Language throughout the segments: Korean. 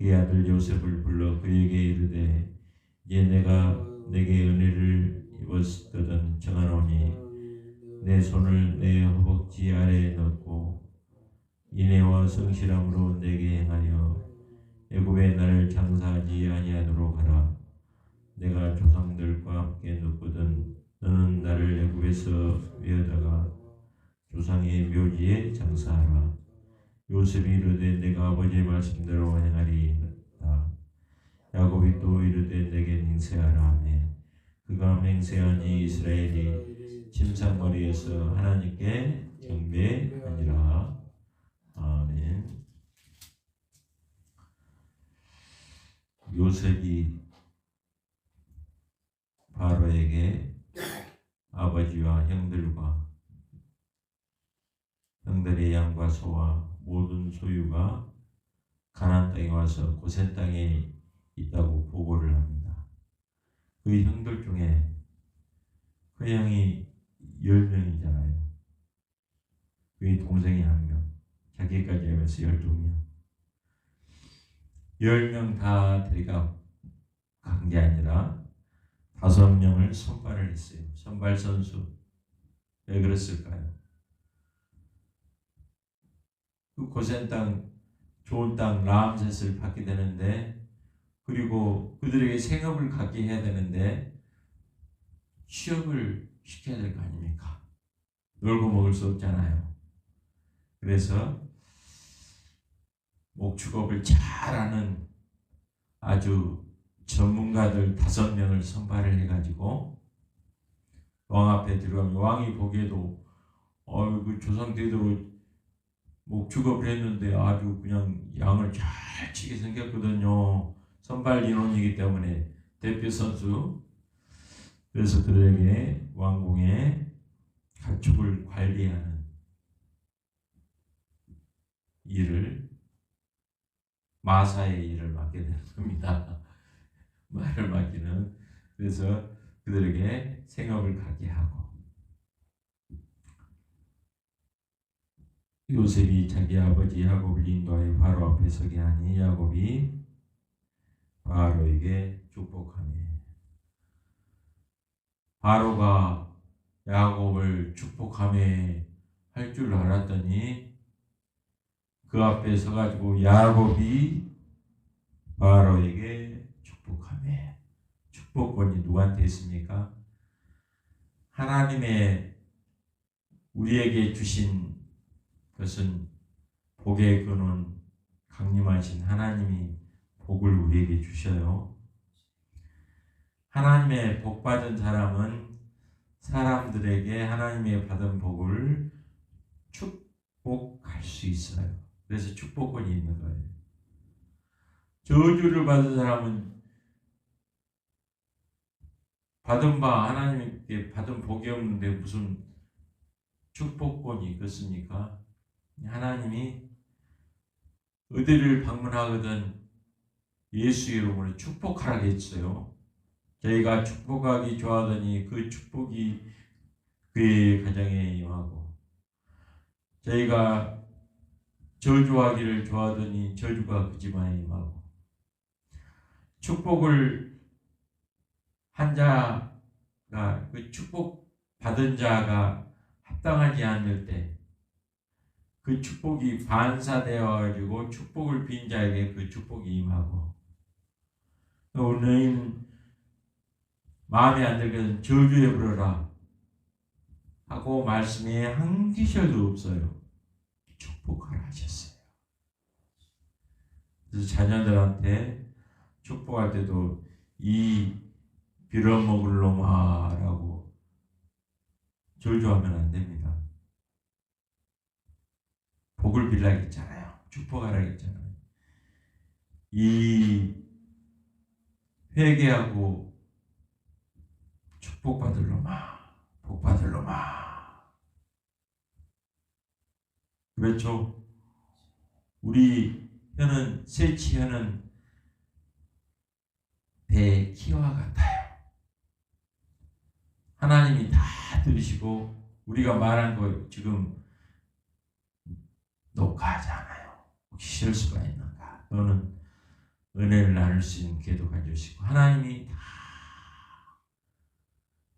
그의 아들 요셉을 불러 그에게 이르되 이제 내가 내게 은혜를 입었거든 정하노니 내 손을 내 허벅지 아래에 넣고 인애와 성실함으로 내게 행하여 애굽에 나를 장사하지 아니하도록 하라. 내가 조상들과 함께 눕거든 너는 나를 애굽에서 위하다가 조상의 묘지에 장사하라 요셉이 이르되 내가 아버지의 말씀대로 행하리이다. 야곱이 또 이르되 내게 맹세하라 하매 그가 맹세하니 이스라엘이 침상머리에서 하나님께 경배하니라. 아멘. 요셉이 바로에게 아버지와 형들과 형들의 양과 소와 모든 소유가 가나안 땅에 와서 고센 땅에 있다고 보고를 합니다. 그 형들 중에 그 형이 열 명이잖아요. 그의 동생이 한 명, 자기까지 하면서 열두 명. 열명다 데려가 간 게 아니라 다섯 명을 선발을 했어요. 선발 선수. 왜 그랬을까요? 그 고센 땅, 좋은 땅 라암셋을 받게 되는데 그리고 그들에게 생업을 갖게 해야 되는데 취업을 시켜야 될 거 아닙니까? 놀고 먹을 수 없잖아요. 그래서 목축업을 잘하는 아주 전문가들 다섯 명을 선발을 해가지고 왕 앞에 들어가면 왕이 보기에도 어그 조상 대대로 목축업을 했는데 아주 그냥 양을 잘 치게 생겼거든요. 선발 인원이기 때문에 대표 선수. 그래서 그들에게 왕궁의 가축을 관리하는 일을 마사의 일을 맡게 되는 겁니다. 말을 맡기는 그래서 그들에게 생업을 갖게 하고 요셉이 자기 아버지 야곱을 인도하여 바로 앞에 서게 하니 야곱이 바로에게 축복하며 바로가 야곱을 축복하며 할줄 알았더니 그 앞에 서가지고 야곱이 바로에게 축복하며 축복권이 누구한테 있습니까? 하나님의 우리에게 주신 그것은 복의 근원 강림하신 하나님이 복을 우리에게 주셔요. 하나님의 복 받은 사람은 사람들에게 하나님의 받은 복을 축복할 수 있어요. 그래서 축복권이 있는 거예요. 저주를 받은 사람은 받은 바 하나님께 받은 복이 없는데 무슨 축복권이 있겠습니까? 하나님이 어디를 방문하거든 예수 이름으로 축복하라 했어요. 저희가 축복하기 좋아하더니 그 축복이 그의 가정에 임하고 저희가 저주하기를 좋아하더니 저주가 그 집안에 임하고 축복을 한 자가 그 축복 받은 자가 합당하지 않을 때 그 축복이 반사되어 가지고 축복을 빈 자에게 그 축복이 임하고 또 너희는 마음에 안 들거든 저주해 부르라 하고 말씀에 한 기절도 없어요. 축복하라 하셨어요. 그래서 자녀들한테 축복할 때도 이 빌어먹을 놈아라고 저주하면 안 됩니다. 복을 빌라 했잖아요. 축복하라 했잖아요. 이 회개하고 축복받을 놈아, 복받을 놈아. 그렇죠? 우리 혀는 새치 혀는 배 키와 같아요. 하나님이 다 들으시고 우리가 말한 거 지금 녹화하지 않아요. 혹시 실수가 있는가? 또는 은혜를 나눌 수 있는 기회도 가져주시고 하나님이 다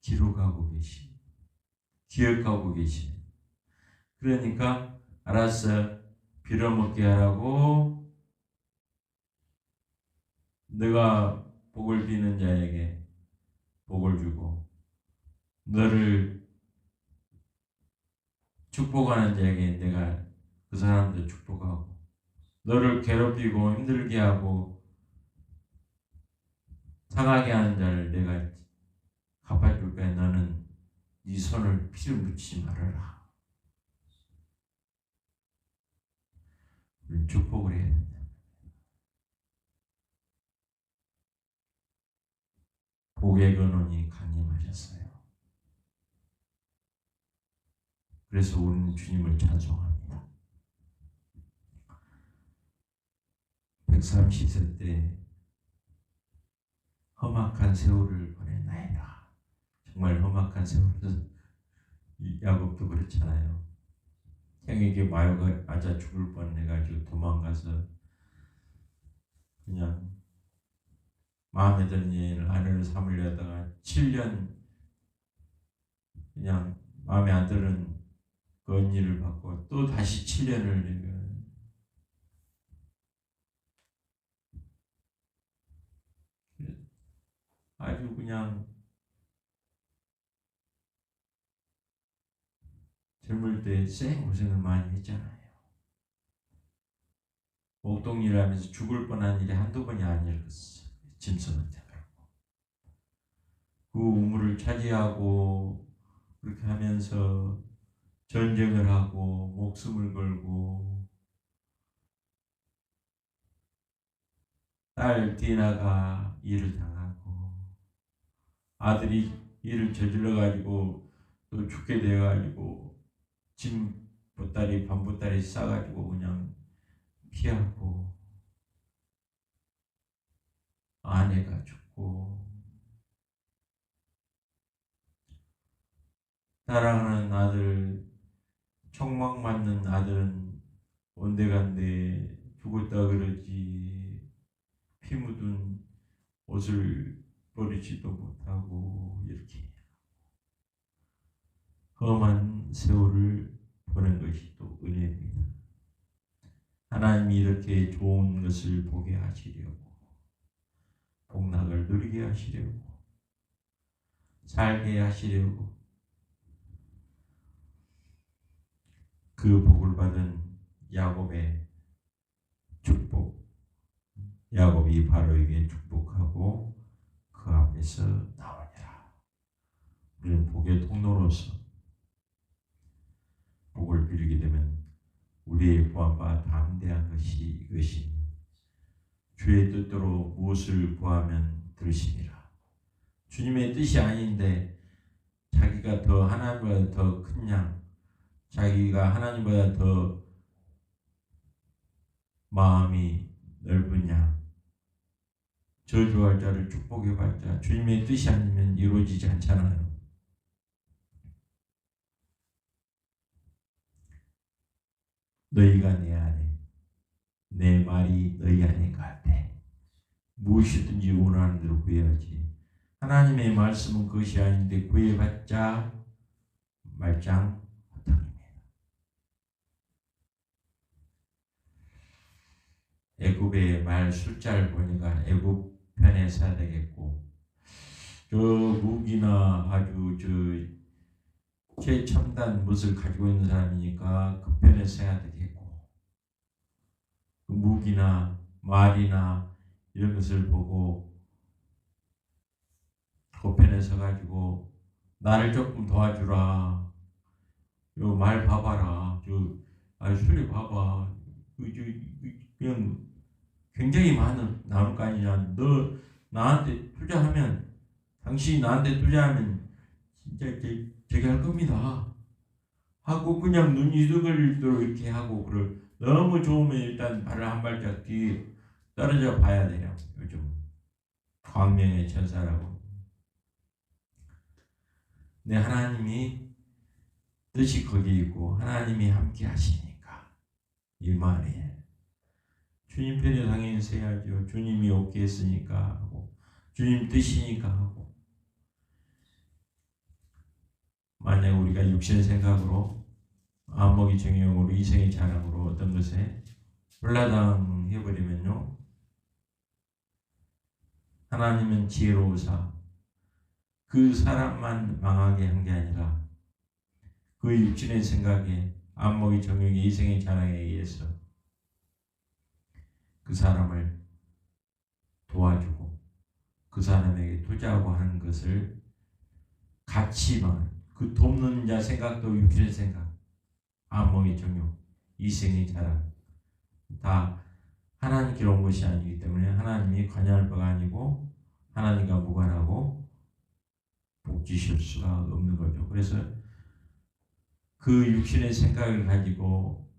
기록하고 계시 기억하고 계시네. 그러니까 알았어 빌어먹게 하라고 내가 복을 비는 자에게 복을 주고 너를 축복하는 자에게 내가 그 사람들 축복하고 너를 괴롭히고 힘들게 하고 상하게 하는 자를 내가 갚아줄 거야 너는 네 손을 피를 묻히지 말아라. 축복을 해야 된다. 복의 근원이 강림하셨어요. 그래서 우리는 주님을 찬송합니다 130세 때 험악한 세월을 보냈나이다. 정말 험악한 세월은 야곱도 그렇잖아요. 형에게 마요가 맞아 죽을 뻔해가지고 도망가서 그냥 마음에 드는 여인을 아내를 삼으려다가 7년 그냥 마음에 안 드는 그 언니를 받고 또 다시 7년을 아주 그냥 젊을 때 쌩 고생을 많이 했잖아요. 목동 일을 하면서 죽을 뻔한 일이 한두 번이 아니었어. 짐승한테 그렇고. 그 우물을 차지하고 그렇게 하면서 전쟁을 하고 목숨을 걸고 딸 디나가 일을 당하고 아들이 일을 저질러 가지고 또 죽게 돼 가지고 짐 보따리 반 보따리 싸 가지고 그냥 피하고 아내가 죽고 사랑하는 아들 총망 맞는 아들은 온데간데 죽었다 그러지. 피 묻은 옷을 버리지도 못하고 이렇게 험한 세월을 보낸 것이 또 은혜입니다. 하나님이 이렇게 좋은 것을 보게 하시려고 복락을 누리게 하시려고 살게 하시려고 그 복을 받은 야곱의 축복 야곱이 바로에게 축복하고 그 앞에서 나오니라 우리는 복의 통로로서 복을 빌게 되면 우리의 구함과 담대한 것이 이것이 주의 뜻대로 무엇을 구하면 들으시니라. 주님의 뜻이 아닌데 자기가 더 하나님보다 더 큰 양, 자기가 하나님보다 더 마음이 넓은 양, 저주할 자를 축복해봤자 주님의 뜻이 아니면 이루어지지 않잖아요. 너희가 내 안에 내 말이 너희 안에 갈때 무엇이든지 원하는 대로 구해야지. 하나님의 말씀은 그것이 아닌데 구해봤자 말짱 허탕입니다. 애굽의 말 숫자를 보니까 애굽 편에 서야 되겠고. 저 무기나 아주 저 최첨단 못을 가지고 있는 사람이니까 그 편에 서야 되겠고. 그 무기나 말이나 이런 것을 보고 그 편에 서가지고 나를 조금 도와주라. 요 말 봐봐라. 저 아, 술리 봐봐. 그, 저, 그냥 굉장히 많은 나올 거 아니냐 너 나한테 투자하면 당신이 나한테 투자하면 진짜 이렇게 되게 할 겁니다. 하고 그냥 눈이 뜨글도록 이렇게 하고 그걸 너무 좋으면 일단 발을 한 발짝 뒤 떨어져 봐야 돼요. 요즘 광명의 천사라고. 네 하나님이 뜻이 거기 있고 하나님이 함께 하시니까 이 말이에요. 주님 편에 당연히 서야죠. 주님이 오게 했으니까 하고 주님 뜻이니까 하고 만약 우리가 육신의 생각으로 안목이 정형으로 이생의 자랑으로 어떤 것에 불라당 해버리면요 하나님은 지혜로우사 그 사람만 망하게 한 게 아니라 그 육신의 생각에 안목이 정욕이 이생의 자랑에 의해서 그 사람을 도와주고 그 사람에게 투자하고 하는 것을 같이만 그 돕는 자 생각도 육신의 생각 안목의 정욕 이생의 자랑 다 하나님께로 온 것이 아니기 때문에 하나님이 관여할 바가 아니고 하나님과 무관하고 복지실 수가 없는 거죠. 그래서 그 육신의 생각을 가지고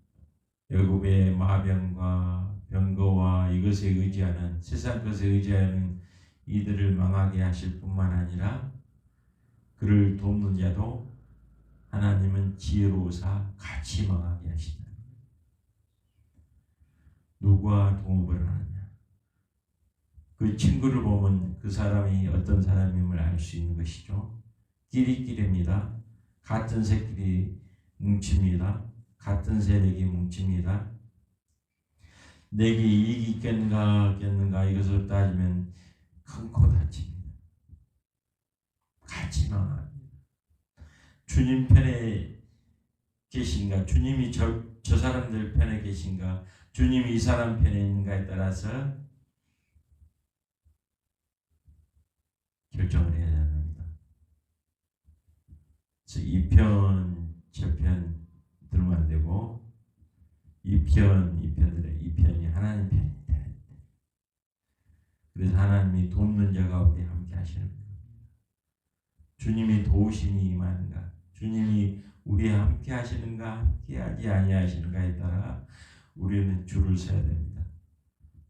여곱의 마병과 병거와 이것에 의지하는 세상 것에 의지하는 이들을 망하게 하실 뿐만 아니라 그를 돕는 자도 하나님은 지혜로우사 같이 망하게 하신다. 누구와 동업을 하느냐? 그 친구를 보면 그 사람이 어떤 사람임을 알 수 있는 것이죠. 끼리끼리입니다. 같은 새끼리 뭉칩니다. 같은 세력이 뭉칩니다. 내게 이익이 있겠는가 없겠는가 이것을 따지면 큰코 다칩니다. 같이 망합니다. 주님 편에 계신가? 주님이 저, 저 사람들 편에 계신가? 주님이 이 사람 편에 있는가에 따라서 결정을 해야 합니다. 이편 저편 들으면 안 되고 이편 이편들의 이 편이 하나님 편이다. 그래서 하나님이 돕는 자 가운데 함께 하시는 겁니다. 주님이 도우심이 임하는가? 주님이 우리에 함께 하시는가? 함께 하지 아니하시는가에 따라 우리는 줄을 서야 됩니다.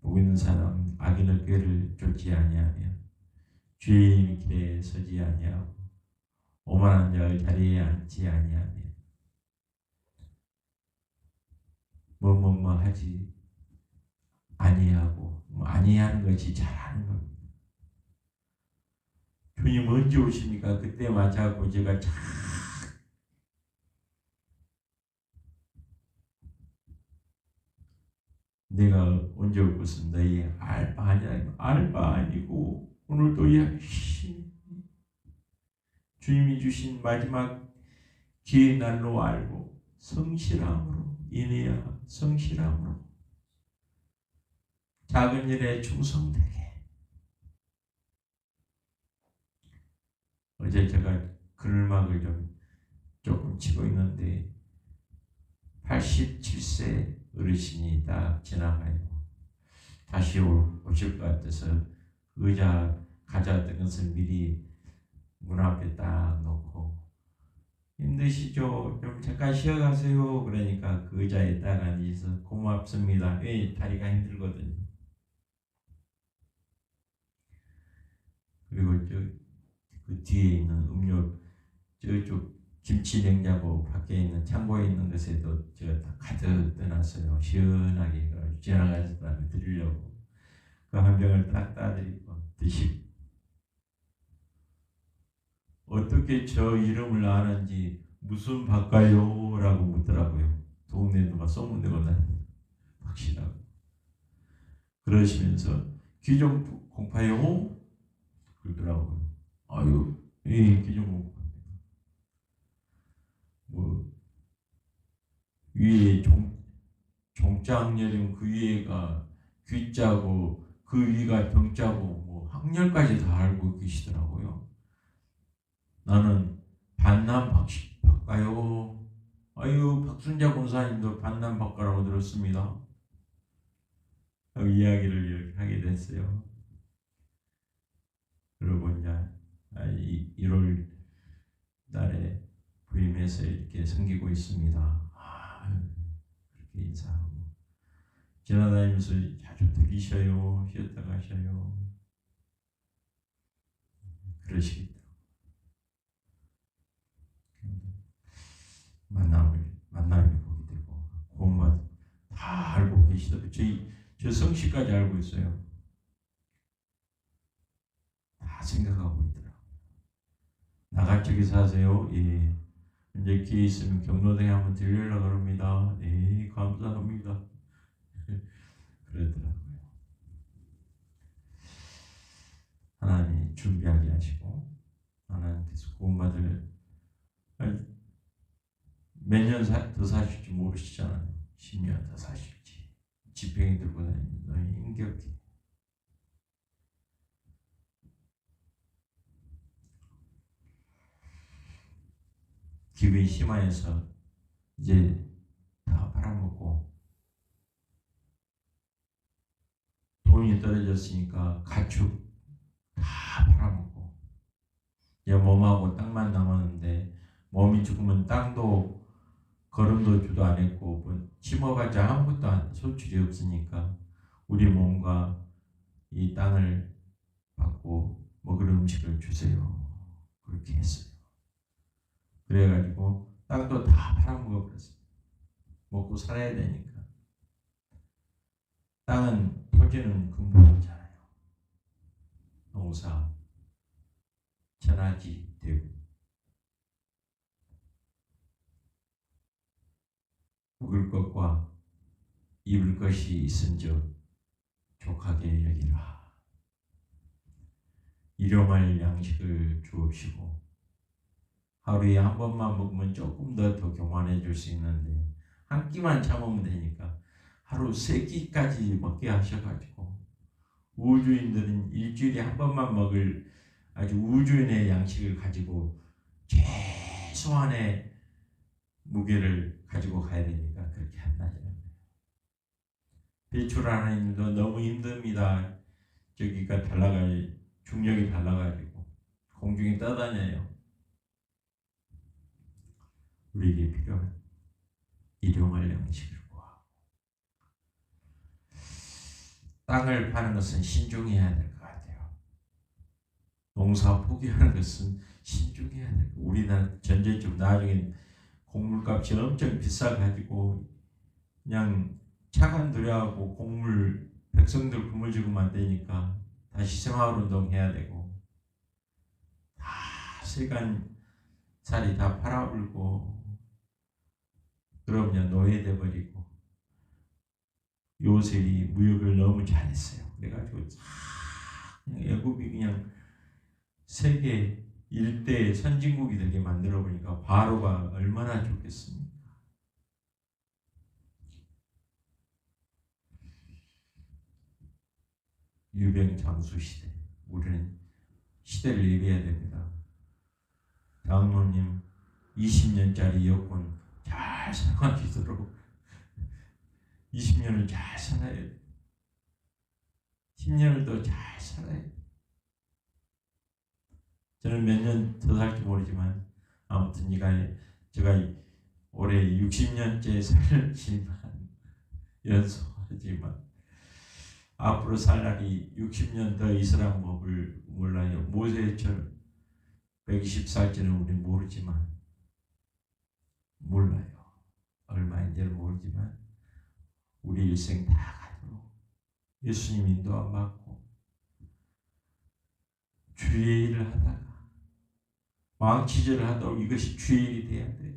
보고 있는 사람 악인의 꾀를 쫓지 아니하며 주의 길에 서지 아니하고 오만한 자의 자리에 앉지 아니하며 뭐뭐 뭐 뭐 하지 아니하고 뭐 아니하는 것이 잘하는 겁니다. 주님 언제 오십니까? 그때 맞춰고 제가 잘 내가 언제 올 것은 너희 알바 아니야 알바 아니고 오늘도 열심히 주님이 주신 마지막 기회 날로 알고 성실함으로 인해야 성실함으로 작은 일에 충성되게 어제 제가 글막을 좀 조금 치고 있는데 87세 어르신이 딱 지나가요. 다시 오실 것 같아서 의자 가져왔던 것을 미리 문 앞에 딱 놓고 힘드시죠? 좀 잠깐 쉬어가세요. 그러니까 그 의자에 딱 앉아서 고맙습니다. 왜 다리가 힘들거든요. 그리고 저그 뒤에 있는 음료 저쪽 김치 냉장고 밖에 있는 창고에 있는 것에도 제가 다 가득 떠놨어요. 시원하게 지나가는 사람에 드리려고 그 한 병을 딱 따드리고 드시고 어떻게 저 이름을 아는지 무슨 바까요? 라고 묻더라고요. 동네 누가 소문내고 난 확실하고 그러시면서 귀좀 공파요? 그러더라고요. 아유, 예, 귀좀 공파. 뭐 위에 종, 종장렬이면 그 위에가 귀자고 그 위가 병자고 뭐 학렬까지 다 알고 계시더라고요. 나는 반남 박씨 박가요. 아유 박순자 권사님도 반남 박가라고 들었습니다. 그 이야기를 이렇게 하게 됐어요. 그러고 이제 1월 달에 부임해서 이렇게 섬기고 있습니다. 아, 그렇게 인사하고 지나다니면서 자주 들리셔요. 쉬었다 가셔요. 그러시겠 만남을 만남을 보게 되고 고마 다 알고 계시더라고요. 저희 저 성씨까지 알고 있어요. 다 생각하고 있더라고요. 나가쪽에 사세요? 예. 이제 기회 있으면 경로당에 한번 들리려고 그럽니다. 예, 감사합니다. 그러더라고요. 하나님 준비하게 하시고 하나님께서 구원받을 몇년 더 사실지 모르시잖아요. 10년 더 사실지. 지팽이 들고 다니는 너희 힘겹게. 기분이 심하여서 이제 다 팔아먹고 돈이 떨어졌으니까 가축 다 팔아먹고 이제 몸하고 땅만 남았는데 몸이 죽으면 땅도 걸음도 주도 안 했고 뭐 심어봤자 아무것도 안, 소출이 없으니까 우리 몸과 이 땅을 받고 먹을 음식을 주세요. 그렇게 했어요. 그래가지고 땅도 다 팔아먹어 버렸어요. 먹고 살아야 되니까. 땅은 토지는 근본이잖아요. 농사, 천하지 되고 먹을 것과 입을 것이 있은즉 족하게 여기라. 일용할 양식을 주옵시고 하루에 한 번만 먹으면 조금 더 더 교만해질 수 있는데 한 끼만 참으면 되니까 하루 세 끼까지 먹게 하셔가지고 우주인들은 일주일에 한 번만 먹을 아주 우주인의 양식을 가지고 최소한의 무게를 가지고 가야 되니까 그렇게 한다죠. 배출하는 일도 너무 힘듭니다. 저기가 달라가 중력이 달라가지고 공중에 떠다녀요. 우리에게 필요한 일용할 양식을 구하고 땅을 파는 것은 신중해야 될 것 같아요. 농사 포기하는 것은 신중해야 될 것. 우리나라 전쟁좀 나중에 곡물값이 엄청 비싸가지고 그냥 차관 들여하고 곡물 백성들 굶어주고만 안 되니까 다시 생활운동 해야 되고 다 세간 살이 다 팔아불고 그러면 노예돼 버리고 요셉이 무역을 너무 잘했어요. 그래가지고 애굽이 그냥 세계 일대 선진국이 되게 만들어 보니까 바로가 얼마나 좋겠습니까? 유병 장수 시대 우리는 시대를 예비해야 됩니다. 장로님 20년짜리 여권 잘 사용하시도록 20년을 잘 살아야 돼. 10년을 더 잘 살아야 돼. 저는 몇 년 더 살지 모르지만 아무튼 이가 제가 올해 60년째 살지만 연소하지만 앞으로 살 날이 60년 더 있으란 법을 몰라요. 모세처럼 120살지는 우리 모르지만 몰라요. 얼마인지를 모르지만 우리 일생 다 가도록 예수님 인도 안 받고 주의 일을 하다가 망치질을 하도록 이것이 주의 일이 돼야 돼요.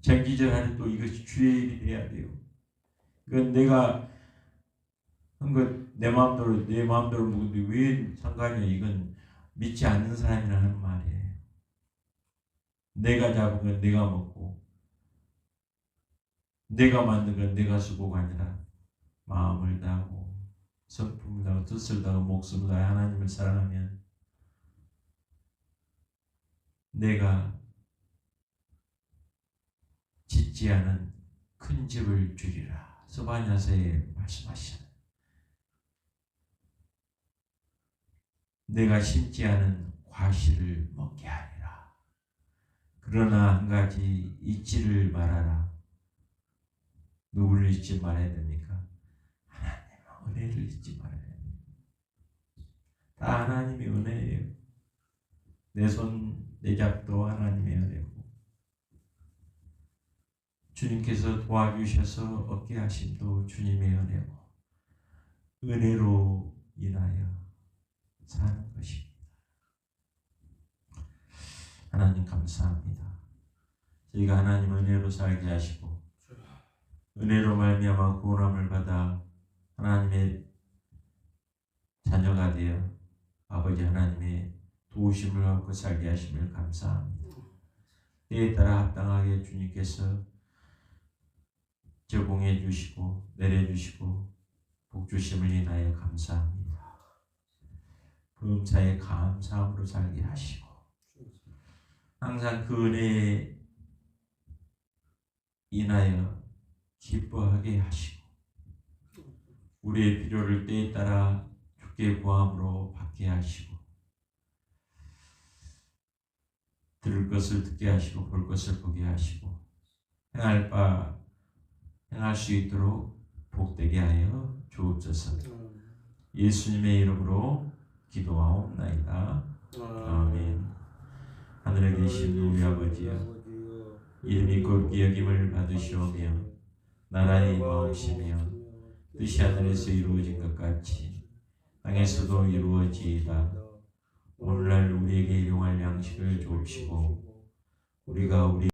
장기절 하는 또 이것이 주의 일이 돼야 돼요. 이건 내가 한것내 마음대로 내 마음대로 먹는데 왜 상관이야? 이건 믿지 않는 사람이라 하는 말이에요. 내가 잡은 건 내가 먹고 내가 만든 건 내가 수고가 아니라 마음을 다하고 성품을 다하고 뜻을 다하고 목숨을 다해 하나님을 사랑하면 내가 짓지 않은 큰 집을 주리라. 소바냐서에 말씀하시잖아요. 내가 심지 않은 과실을 먹게 하리라. 그러나 한 가지 잊지를 말아라. 누구를 잊지 말아야 됩니까? 하나님의 은혜를 잊지 말아야 됩니다. 다 하나님의 은혜예요. 내 손, 내 잡도 하나님의 은혜고 주님께서 도와주셔서 얻게 하심도 주님의 은혜고 은혜로 인하여 사는 것입니다. 하나님 감사합니다. 저희가 하나님 은혜로 살게 하시고 은혜로 말미암아 구원함을 받아 하나님의 자녀가 되어 아버지 하나님의 도우심을 받고 살게 하심을 감사합니다. 때에 따라 합당하게 주님께서 제공해 주시고 내려 주시고 복 주심을 인하여 감사합니다. 부음차에 감사함으로 살게 하시고 항상 그 은혜에 인하여 기뻐하게 하시고 우리의 필요를 때에 따라 주께 구함으로 받게 하시고 들을 것을 듣게 하시고 볼 것을 보게 하시고 행할 바 행할 수 있도록 복되게 하여 주옵소서. 예수님의 이름으로 기도하옵나이다. 아멘. 하늘에 계신 우리 아버지여 이름이 곱게 여김을 받으시오며 나라의 마음시며 뜻이 하늘에서 이루어진 것 같이 땅에서도 이루어지이다. 오늘날 우리에게 일용할 양식을 주옵시고 우리가 우리